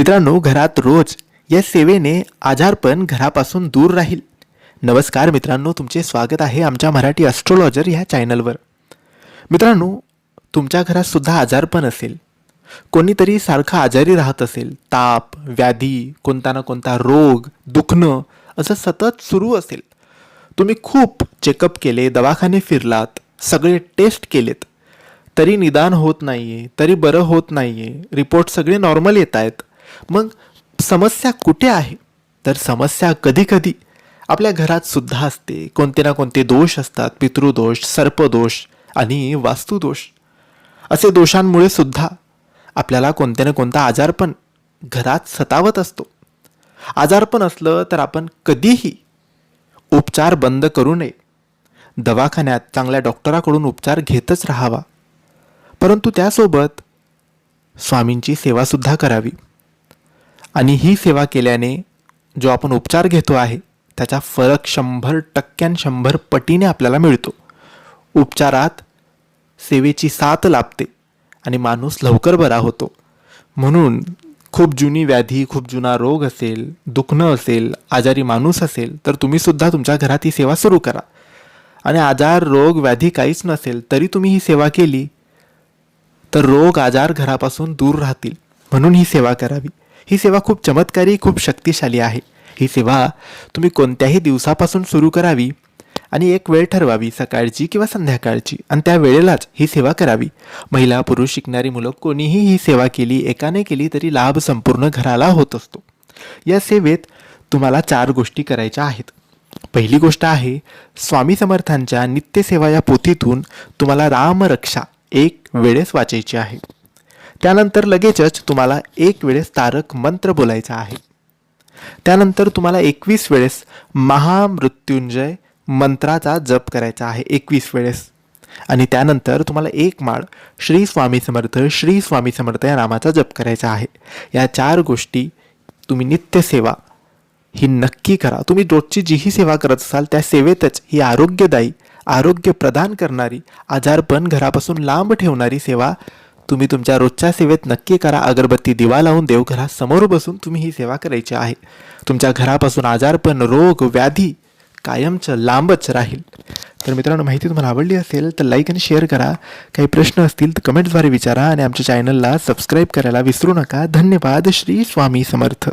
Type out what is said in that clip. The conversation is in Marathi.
मित्रांनो घरात रोज या सेवेने आजारपण घरापासून दूर राहील. नमस्कार मित्रांनो तुमचे स्वागत आहे आमच्या मराठी ॲस्ट्रोलॉजर ह्या चॅनलवर मित्रांनो तुमच्या घरात सुद्धा आजारपण असेल. कोणीतरी सारखं आजारी राहत असेल. ताप व्याधी कोणता ना कोणता रोग दुखणं असं सतत सुरू असेल. तुम्ही खूप चेकअप केले दवाखाने फिरलात सगळे टेस्ट केलेत. तरी निदान होत नाही आहे तरी बरं होत नाही आहे रिपोर्ट सगळे नॉर्मल येत आहेत मग समस्या कुठे आहे? तर समस्या कधीकधी आपल्या घरात सुद्धा असते. कोणते ना कोणते दोष असतात. पितृदोष सर्पदोष आणि वास्तुदोष. असे दोषांमुळे सुद्धा आपल्याला कोणत्या ना कोणता आजारपण घरात सतावत असतो. आजारपण असलं तर आपण कधीही उपचार बंद करू नये. दवाखान्यात चांगल्या डॉक्टराकडून उपचार घेतच राहावा. परंतु त्यासोबत स्वामींची सेवासुद्धा करावी. आणि ही सेवा केल्याने जो आपण उपचार घेतो आहे त्याचा फरक शंभर टक्क्यान शंभर पटीने आपल्याला मिळतो. उपचारात सेवेची साथ लाभते आणि माणूस लवकर बरा होतो. म्हणून खूप जुनी व्याधी खूप जुना रोग असेल दुखणं असेल आजारी माणूस असेल तर तुम्हीसुद्धा तुमच्या घरात ही सेवा सुरू करा. आणि आजार रोग व्याधी काहीच नसेल तरी तुम्ही ही सेवा केली तर रोग आजार घरापासून दूर राहतील. म्हणून ही सेवा करावी. ही सेवा खूप चमत्कारी खूप शक्तिशाली आहे. ही सेवा तुम्ही कोणत्याही दिवसापासून सुरू करावी आणि एक वेळ ठरवावी सकाळची किंवा संध्याकाळची. आणि त्या वेळेलाच ही सेवा करावी. महिला पुरुष शिकणारी मुलं कोणीही ही सेवा केली एकाने केली तरी लाभ संपूर्ण घराला होत असतो. या सेवेत तुम्हाला चार गोष्टी करायच्या आहेत. पहिली गोष्ट आहे स्वामी समर्थांच्या नित्यसेवा या पोथीतून तुम्हाला रामरक्षा एक वेळेस वाचायची आहे. त्यानंतर लगेचच तुम्हाला एक वेळेस तारक मंत्र बोलायचा आहे. त्यानंतर तुम्हाला एकवीस वेळेस महामृत्युंजय मंत्राचा जप करायचा आहे एकवीस वेळेस. आणि त्यानंतर तुम्हाला एक माळ श्री स्वामी समर्थ श्री स्वामी समर्थ या नामाचा जप करायचा आहे. या चार गोष्टी तुम्ही नित्यसेवा ही नक्की करा. तुम्ही रोजची जीही सेवा करत असाल त्या सेवेतच ही आरोग्यदायी आरोग्य प्रदान करणारी आजारपण घरापासून लांब ठेवणारी सेवा तुम्ही तुमच्या रोजच्या सेवेत नक्की करा. अगरबत्ती दिवा लावून देवघरासमोर बसून तुम्ही ही सेवा करायची आहे. तुमच्या घरापासून आजारपण रोग व्याधी कायमचं लांबच राहील. तर मित्रांनो माहिती तुम्हाला आवडली असेल तर लाईक आणि शेअर करा. काही प्रश्न असतील तर कमेंट्सद्वारे विचारा आणि आमच्या चॅनलला सबस्क्राईब करायला विसरू नका. धन्यवाद. श्री स्वामी समर्थ.